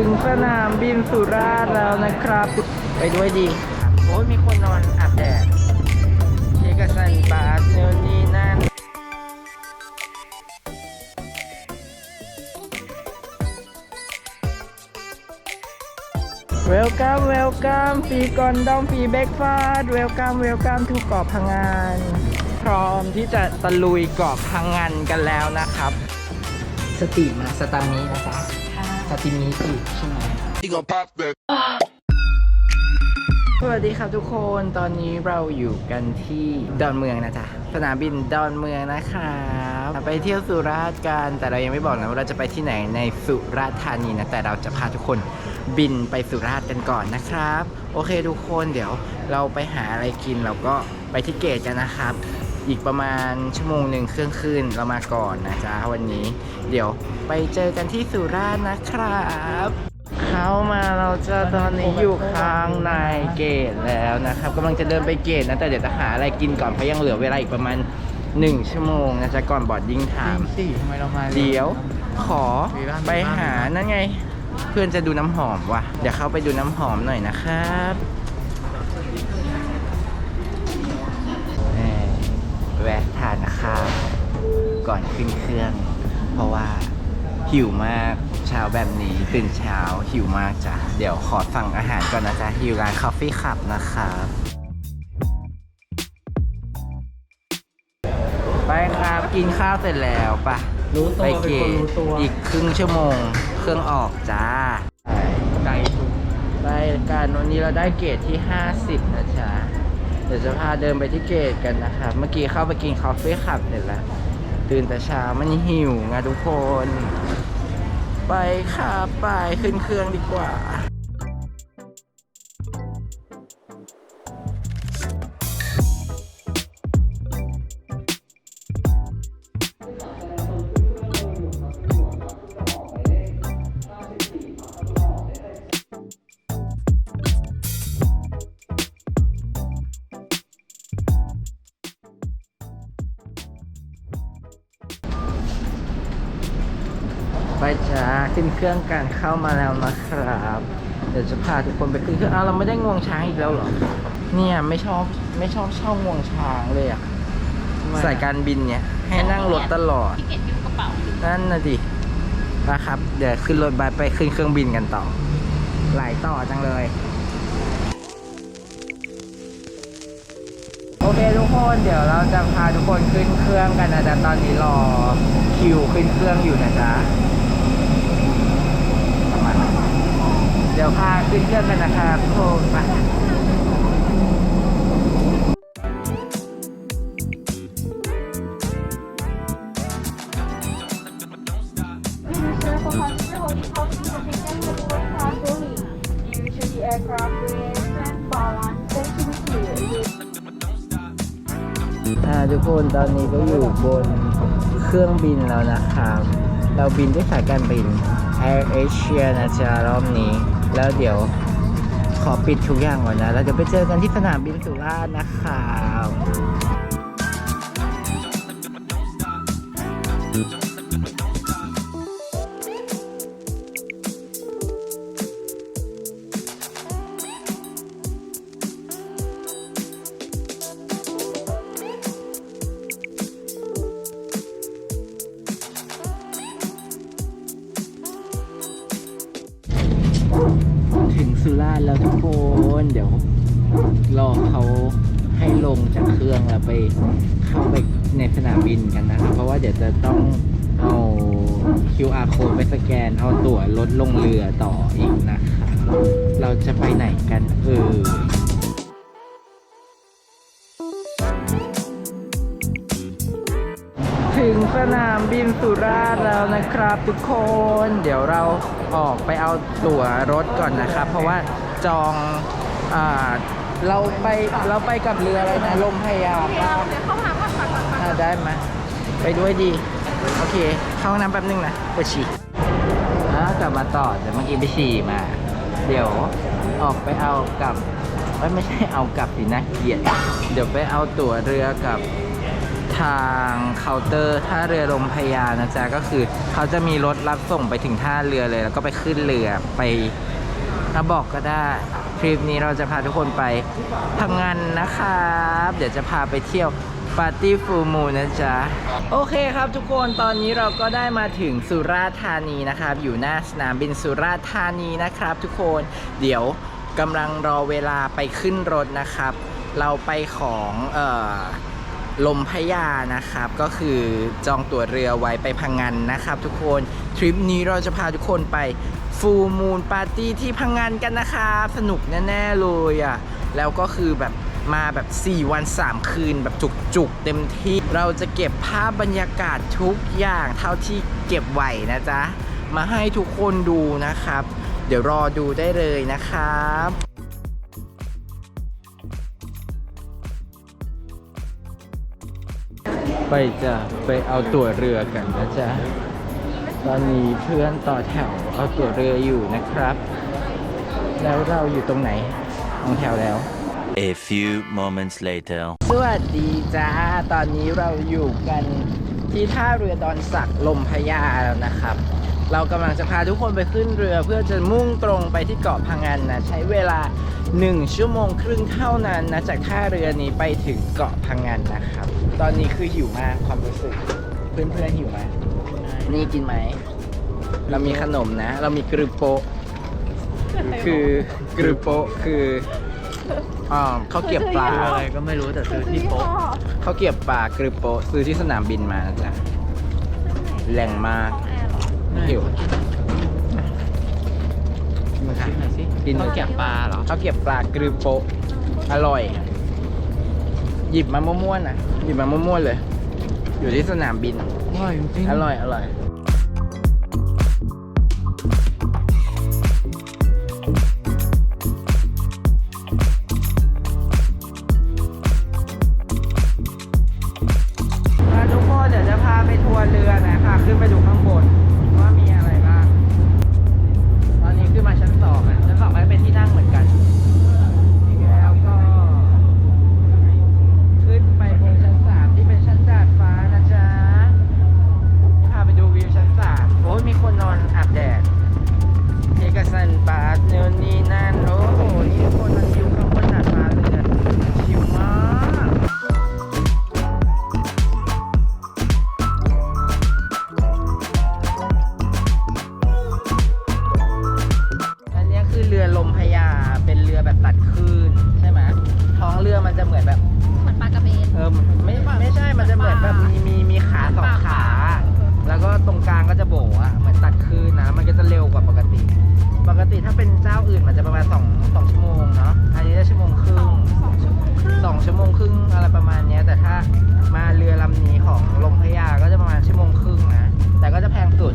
ถึงสนามบินสุราษฎร์แล้วนะครับ ไปด้วยดี โอ้ยมีคนนอนอาบแดดเอกสันบาสเนนนี่นั่นเวลกัมเวลกัมฟรีกอนดอมฟรีเบรกฟาสเวลกัมเวลกัมทุกเกาะพังงาน พร้อมที่จะตะลุยเกาะพังงานกันแล้วนะครับ สติมาสตามินะจ๊ะ สติมิสิใช่ไหม He gon' pop that. สวัสดีครับทุกคนตอนนี้เราอยู่กันที่ดอนเมืองนะจ๊ะสนามบินดอนเมืองนะครับไปเที่ยวสุราษฎร์กันแต่เรายังไม่บอกนะว่าเราจะไปที่ไหนในสุราษฎร์ธานีนะแต่เราจะพาทุกคนบินไปสุราษฎร์กันก่อนนะครับ โอเคทุกคนเดี๋ยวเราไปหาอะไรกินเราก็ไปที่เกตกันนะครับ อีกประมาณชั่วโมงหนึ่งเครื่องคืนเรามาก่อนนะจ๊ะวันนี้ เดี๋ยวไปเจอกันที่สุราษฎร์นะครับเข้ามาเราจะตอนนี้อยู่ข้างในเกตแล้วนะครับกำลังจะเดินไปเกตนะแต่เดี๋ยวจะหาอะไรกินก่อนเพราะยังเหลือเวลาอีกประมาณ1ชั่วโมงนะจ๊ะก่อนบอร์ดยิ่งถามสิทำไมเรามาเดี๋ยวขอมีบ้านไปมีบ้านหานั่นไง เพื่อนจะดูน้ำหอมว่ะเดี๋ยวเข้าไปดูน้ำหอมหน่อยนะครับ วะทานข้าวก่อนขึ้นเครื่อง เพราะว่าหิวมากเช้าแบบนี้ตื่นเช้าหิวมากจ้ะ เดี๋ยวขอสั่งอาหารก่อนนะจ๊ะอยู่ร้าน Coffee Cup นะครับไปครับกินข้าวเสร็จแล้วปะรู้ตัวไปเป็นเกคนตรู้ตัวอีกครึ่งชั่วโมง เครื่องออกจ้าไกลทุกไปการวันนี้เราได้เกรดที่ 50 นะจ๊ะ เดี๋ยวจะพาเดินไปที่เกตกันนะครับเมื่อกี้เข้าไปกินคาเฟ่ขับเสร็จแล้ว ตื่นแต่เช้ามันหิวไงทุกคน ไปค่ะไปขึ้นเครื่องดีกว่า เครื่องกันเข้ามาแล้วนะครับ เดี๋ยวจะพาทุกคนไปขึ้นเครื่องอ้าวเราไม่ได้งวงช้างอีกแล้วเหรอ เนี่ยไม่ชอบไม่ชอบเช่างวงช้างเลยอะสายการบินเนี่ย ให้นั่งรถตลอด ที่เก็บอยู่กระเป๋านั่นน่ะดินะครับ เดี๋ยวขึ้นรถบัสไปขึ้นเครื่องบินกันต่อ หลายต่อจังเลย โอเคทุกคนเดี๋ยวเราจะพาทุกคนขึ้นเครื่องกันนะจ๊ะตอนนี้รอคิวขึ้นเครื่องอยู่นะจ๊ะประมาณนั้นเดี๋ยวพาขึ้นเครื่องกันนะครับทุกคนไปอ่าทุกคนตอนนี้ก็อยู่บนเครื่องบินแล้วนะครับ เราบินด้วยสายการบิน Air Asia นะจ๊ะรอบนี้ แล้วเดี๋ยวขอปิดทุกอย่างก่อนนะ แล้วเดี๋ยวไปเจอกันที่สนามบินสุราษฎร์นะครับ นเดี๋ยวรอเขาให้ลงจากเครื่องแล้วไปเข้าไปในสนามบินกันนะครับเพราะว่าเดี๋ยวจะต้องเอา QR code ไปสแกน เอาตั๋วรถลงเรือต่ออีกนะครับเราจะไปไหนกันเออถึงสนามบินสุราษฎร์แล้วนะครับทุกคน เดี๋ยวเราออกไปเอาตั๋วรถก่อนนะครับ เพราะว่า จองอ่าเราไปเราไปกับเรืออะไรนะลมพยามอ่าได้ไหมไปด้วยดี โอเค เข้าห้องน้ำแป๊บนึงนะไปฉี่กลับมาต่อเดี๋ยวเมื่อกี้ไปฉี่มา เดี๋ยวออกไปเอากับเอ้ยไม่ใช่เอากลับสินะเกียดเดี๋ยวไปเอาตั๋วเรือกับทางเคาน์เตอร์ท่าเรือลมพยานะจ๊ะก็คือเขาจะมีรถรับส่งไปถึงท่าเรือเลย แล้วก็ไปขึ้นเรือไป ถ้าบอกก็ได้ทริปนี้เราจะพาทุกคนไปพังงานนะครับ เดี๋ยวจะพาไปเที่ยวปาร์ตี้ฟูมูนะจ๊ะ โอเคครับทุกคนตอนนี้เราก็ได้มาถึงสุราษฎร์ธานีนะครับ อยู่หน้าสนามบินสุราษฎร์ธานีนะครับ ทุกคนเดี๋ยวกำลังรอเวลาไปขึ้นรถนะครับ เราไปของเอ่อ ลมพยานะครับ ก็คือจองตั๋วเรือไว้ไปพังงานนะครับ ทุกคนทริปนี้เราจะพาทุกคนไปฟูมูลปาร์ตี้ที่พังงานกันนะครับ สนุกแน่ๆเลยอะแล้วก็คือแบบมาแบบ 4 วัน 3 คืนแบบจุกๆ เต็มที่ เราจะเก็บภาพบรรยากาศทุกอย่างเท่าที่เก็บไหวนะจ๊ะ มาให้ทุกคนดูนะครับ เดี๋ยวรอดูได้เลยนะครับ ไปจะไปเอาตั๋วเรือกันนะจ๊ะ ตอนนี้เพื่อนต่อแถวเอาตั๋วเรืออยู่นะครับ แล้วเราอยู่ตรงไหนตรงแถวแล้ว A few moments later. สวัสดีจ้า ตอนนี้เราอยู่กันที่ท่าเรือดอนสักลมพระยาแล้วนะครับ เรากำลังจะพาทุกคนไปขึ้นเรือเพื่อจะมุ่งตรงไปที่เกาะพังงานนะใช้เวลา 1 ชั่วโมงครึ่งเท่านั้นนะจากท่าเรือนี้ไปถึงเกาะพังงานนะครับ ตอนนี้คือหิวมากความรู้สึก เพื่อนๆหิวไหมนี่กินไหม เรามีขนมนะ เรามีกรึโปะคือกรึโปะคืออ่าข้าเกรียบปลาอะไรก็ไม่รู้แต่ซื้อที่โป๊ะข้าเกรียบปลากรึโปะซื้อที่สนามบินมานะจ๊ะแรงมาก หิวมาชิมหน่อยสิกินข้าวเกรี๊ยวปลาเหรอข้าวเกรียบปลากรึโปะอร่อย หยิบมามั่วๆนะหยิบมามั่วๆเลย อยู่ที่สนามบิน อร่อยจริงอร่อยอร่อย รือแบบตัดคลื่นใช่ไหมท้องเรือมันจะเหมือนแบบเหมือนปลากระเบน เออไม่ไม่ใช่มันจะเหมือนแบบมีมีมีขาสองขา แล้วก็ตรงกลางก็จะโบว์อะเหมือนตัดคลื่นนะมันก็จะเร็วกว่าปกติ ปกติถ้าเป็นเจ้าอื่นมันจะประมาณสองสองชั่วโมงเนาะอันนี้ได้ชั่วโมงครึ่งสองชั่วโมงครึ่งสองชั่วโมงครึ่งอะไรประมาณเนี้ยแต่ถ้ามาเรือลำนี้ของลมพระยาก็จะประมาณชั่วโมงครึ่งนะแต่ก็จะแพงสุด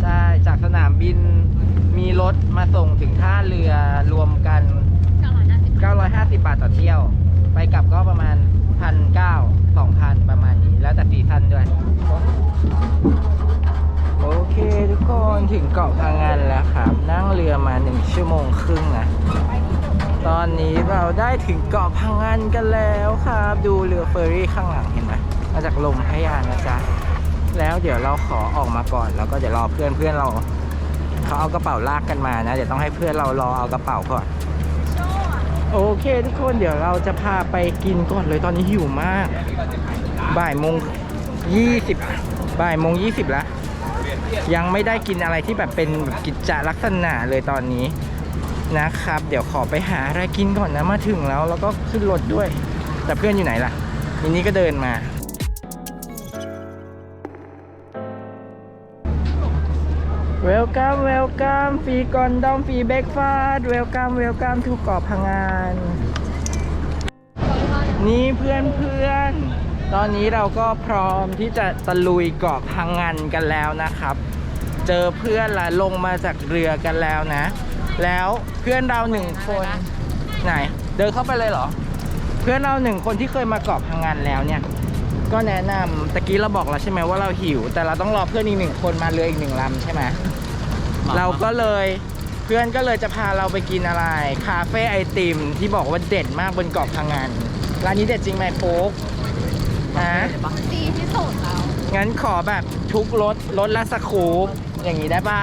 ใช่จากสนามบิน มีรถมาส่งถึงท่าเรือรวมกันเก้าร้อยห้าสิบ950 บาทต่อเที่ยว ไปกลับก็ประมาณ 1,900 2,000 ประมาณนี้ แล้วแต่ซีซั่นด้วย โอเคทุกคนถึงเกาะพังงานแล้วครับ นั่งเรือมา 1 ชั่วโมงครึ่งนะ ตอนนี้เราได้ถึงเกาะพังงานกันแล้วครับ ดูเรือเฟอร์รี่ข้างหลังเห็นไหมมาจากลมพระยานะจ๊ะ แล้วเดี๋ยวเราขอออกมาก่อน แล้วก็เดี๋ยวรอเพื่อนเพื่อนเรา เขาเอากระเป๋าลากกันมานะ เดี๋ยวต้องให้เพื่อนเรารอเอากระเป๋าก่อน โอเคทุกคนเดี๋ยวเราจะพาไปกินก่อนเลยตอนนี้หิวมาก บ่ายโมงยี่สิบบ่ายโมงยี่สิบแล้วยังไม่ได้กินอะไรที่แบบเป็นแบบกิจจลักษณะเลยตอนนี้นะครับ เดี๋ยวขอไปหาอะไรกินก่อนนะมาถึงแล้ว แล้วก็ขึ้นรถด้วย แต่เพื่อนอยู่ไหนล่ะมินี่ก็เดินมา เวลกัมเวลกัมฟรีกอนดอมฟรีเบรกฟาสเวลกัมเวลกัมทุกเกาะพังงาน นี่เพื่อนเพื่อนๆตอนนี้เราก็พร้อมที่จะตะลุยเกาะพังงานกันแล้วนะครับ เจอเพื่อนละลงมาจากเรือกันแล้วนะ แล้วเพื่อนเราหนึ่งคนไหน เดินเข้าไปเลยเหรอ เพื่อนเราหนึ่งคนที่เคยมาเกาะพังงานแล้วเนี่ย ก็แนะนำตะกี้เราบอกแล้วใช่ไหมว่าเราหิว แต่เราต้องรอเพื่อนอีกหนึ่งคนมาเรืออีกหนึ่งลำใช่ไหมเราก็เลยเพื่อนก็เลยจะพาเราไปกินอะไร คาเฟ่ไอติมที่บอกว่าเด็ดมากบนเกาะพังงานร้านนี้เด็ดจริงไหมโป๊กฮะดีที่สุดแล้วงั้นขอแบบทุกรสรสละสกูปอย่างนี้ได้ป่ะ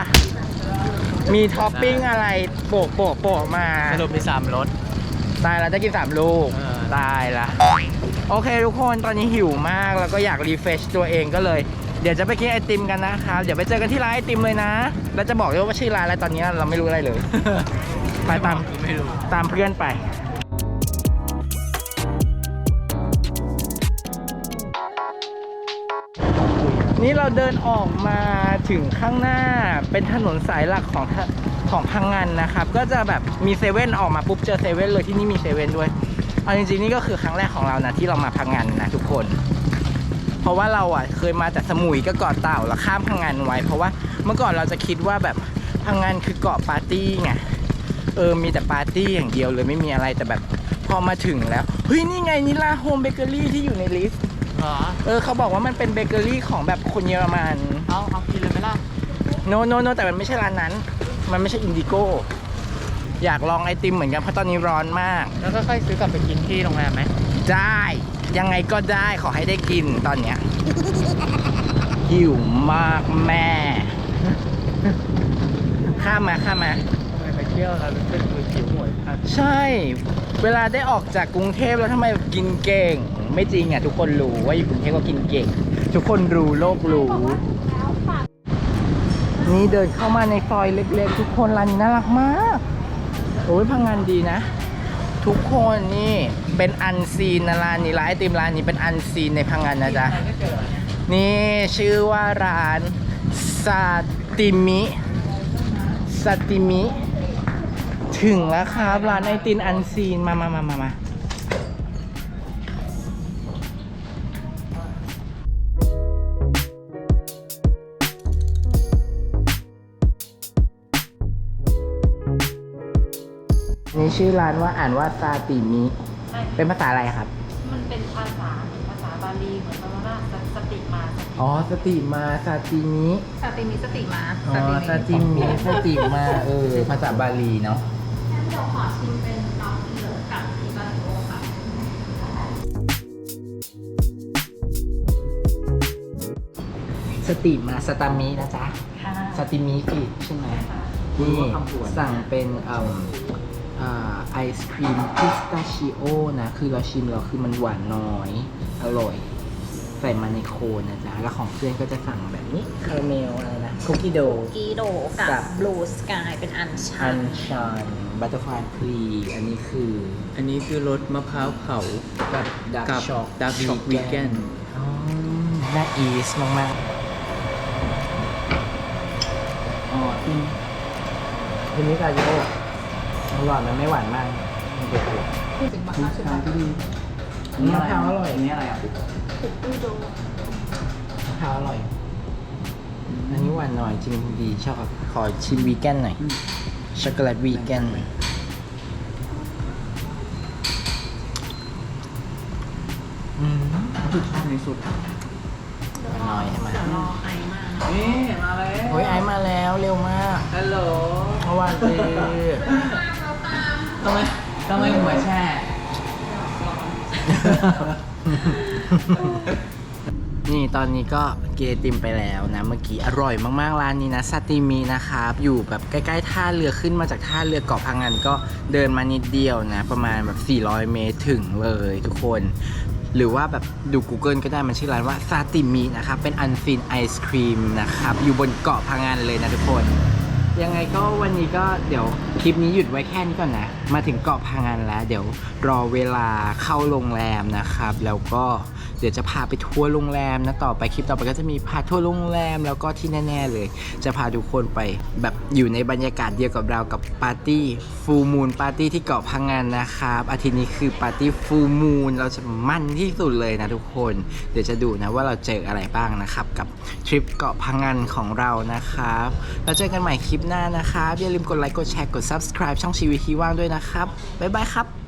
มีท็อปปิ้งอะไรโปะโปะโปะมา สรุปมีสามรสตายแล้วจะกินสามลูกเออตายละ โอเคทุกคนตอนนี้หิวมากแล้วก็อยากรีเฟชตัวเองก็เลย เดี๋ยวจะไปกินไอติมกันนะครับเดี๋ยวไปเจอกันที่ร้านไอติมเลยนะ แล้วจะบอกด้วยว่าชื่อร้านอะไรตอนนี้เราไม่รู้อะไรเลย ไปตามไม่รู้ตามเพื่อนไปนี่เราเดินออกมาถึงข้างหน้าเป็นถนนสายหลักของทะของพังงานนะครับ ก็จะแบบมีเซเว่นออกมาปุ๊บเจอเซเว่นเลยที่นี่มีเซเว่นด้วย เอาจริงๆนี่ก็คือครั้งแรกของเรานะที่เรามาพังงานนะทุกคน เพราะว่าเราอะเคยมาแต่สมุยก็เกาะเต่าแล้วข้ามพังงานไว้ เพราะว่าเมื่อก่อนเราจะคิดว่าแบบพังงานคือเกาะปาร์ตี้ไงเออมีแต่ปาร์ตี้อย่างเดียวเลยไม่มีอะไรแต่แบบพอมาถึงแล้วเฮ้ยนี่ไงนิลาโฮมเบเกอรี่ที่อยู่ในลิสต์เหรอเออเขาบอกว่ามันเป็นเบเกอรี่ของแบบคนเยอรมันเอาเอากินเลยไหมล่ะ โนโนโนแต่มันไม่ใช่ร้านนั้น มันไม่ใช่อินดิโก้ อยากลองไอติมเหมือนกันเพราะตอนนี้ร้อนมาก แล้วก็ค่อยซื้อกลับไปกินที่โรงแรมไหมได้ยังไงก็ได้ขอให้ได้กินตอนเนี้ยหิวมากแม่ ข้ามมาข้ามมาทำไมไปเที่ยวแล้วรู้สึกมือหิวหมดอะใช่ เวลาได้ออกจากกรุงเทพแล้วทำไมกินเก่ง ไม่จริงอะทุกคนรู้ว่าอยู่กรุงเทพก็กินเก่ง ทุกคนรู้โลกรู้ นี่เดินเข้ามาในซอยเล็กๆ ทุกคนร้านนี้น่ารักมาก โอ้ยพังงานดีนะ ทุกคนนี่เป็นอันซีนนร้านนี้ร้านไอติมร้านนี้เป็นอันซีนในพังงานนะจ๊ะ นี่ชื่อว่าร้านซาติมิซาติมิ ถึงแล้วครับร้านไอติมอันซีนมามามามามา นี่ชื่อร้านว่าอ่านว่าซาติมิเป็นภาษาอะไรครับ มันเป็นภาษาภาษาบาลีเหมือนกับว่าสติมาอ๋อสติมาซาติมิสติมีสติมาอ๋อซาติมิสติมาเออภาษาบาลีเนาะงั้นเดี๋ยวขอชิมเป็นน้องเหลือกับทีบาริโอค่ะสติมาสตามินะจ๊ะค่ะสติมิฟิตใช่ไหมนี่สั่งเป็นเอ่ออ่า ไอศครีมพิสตาชิโอนะ คือเราชิมแล้วคือมันหวานน้อย อร่อย ใส่มาในโคนนะจ๊ะ แล้วของเพื่อนก็จะสั่งแบบนี้คาราเมลอะไรนะคุกกี้โด กีโดกักับบ Blue Sky เป็นอันชัอันนชันบัตเตอร์ฟลายพลีอันนี้คือ อันนี้คือรสมะพร้าวเผากับดาร์กกับช็อกดาร์กช็อกวีแกนอ๋อน่าอีสมากๆอ๋อทีมทีนี้กาโย อร่อยมันไม่หวานมากมันเด็ดๆถึงมาค่ะใช่ไหมมะพร้าวอร่อยอันนี้อะไรอะกีโดมะพร้าวอร่อย อันนี้หวานหน่อยจริงดีชอบขอชิมวีแกนหน่อยช็อกโกแลตวีแกนอืมสุดท้ายในสุดหน่อยใช่ไหมเดี๋ยวรอไอมานี่มาแล้วเฮ้ยไอซ์มาแล้วเร็วมากฮัลโหล เมื่อวาน คือทำไมทำไมหัวแช่ นี่ตอนนี้ก็เกติมไปแล้วนะเมื่อกี้อร่อยมากๆร้านนี้นะซาติมีนะครับอยู่แบบใกล้ๆท่าเรือขึ้นมาจากท่าเรือเกาะพังงานก็เดินมานิดเดียวนะ ประมาณแบบ 400 เมตรถึงเลยทุกคน หรือว่าแบบดู Google ก็ได้มันชื่อร้านว่าซาติมีนะครับเป็นอันซีนไอศครีมนะครับอยู่บนเกาะพังงานเลยนะทุกคน ยังไงก็วันนี้ก็เดี๋ยวคลิปนี้หยุดไว้แค่นี้ก่อนนะ มาถึงเกาะพังงานแล้ว เดี๋ยวรอเวลาเข้าโรงแรมนะครับ แล้วก็ เดี๋ยวจะพาไปทัวร์โรงแรมนะต่อไปคลิปต่อไปก็จะมีพาทัวร์โรงแรมแล้วก็ที่แน่ ๆ เลย จะพาทุกคนไปแบบอยู่ในบรรยากาศเดียวกับเรากับปาร์ตี้ฟูมูลปาร์ตี้ที่เกาะพังงานนะครับอาทิตย์นี้คือปาร์ตี้ฟูมูลเราจะมั่นที่สุดเลยนะทุกคน เดี๋ยวจะดูนะว่าเราเจออะไรบ้างนะครับกับทริปเกาะพังงานของเรานะครับแล้วเจอกันใหม่คลิปหน้านะครับอย่าลืมกดไลค์กดแชร์กด subscribe ช่องชีวิตที่ว่างด้วยนะครับบ๊ายบายครับ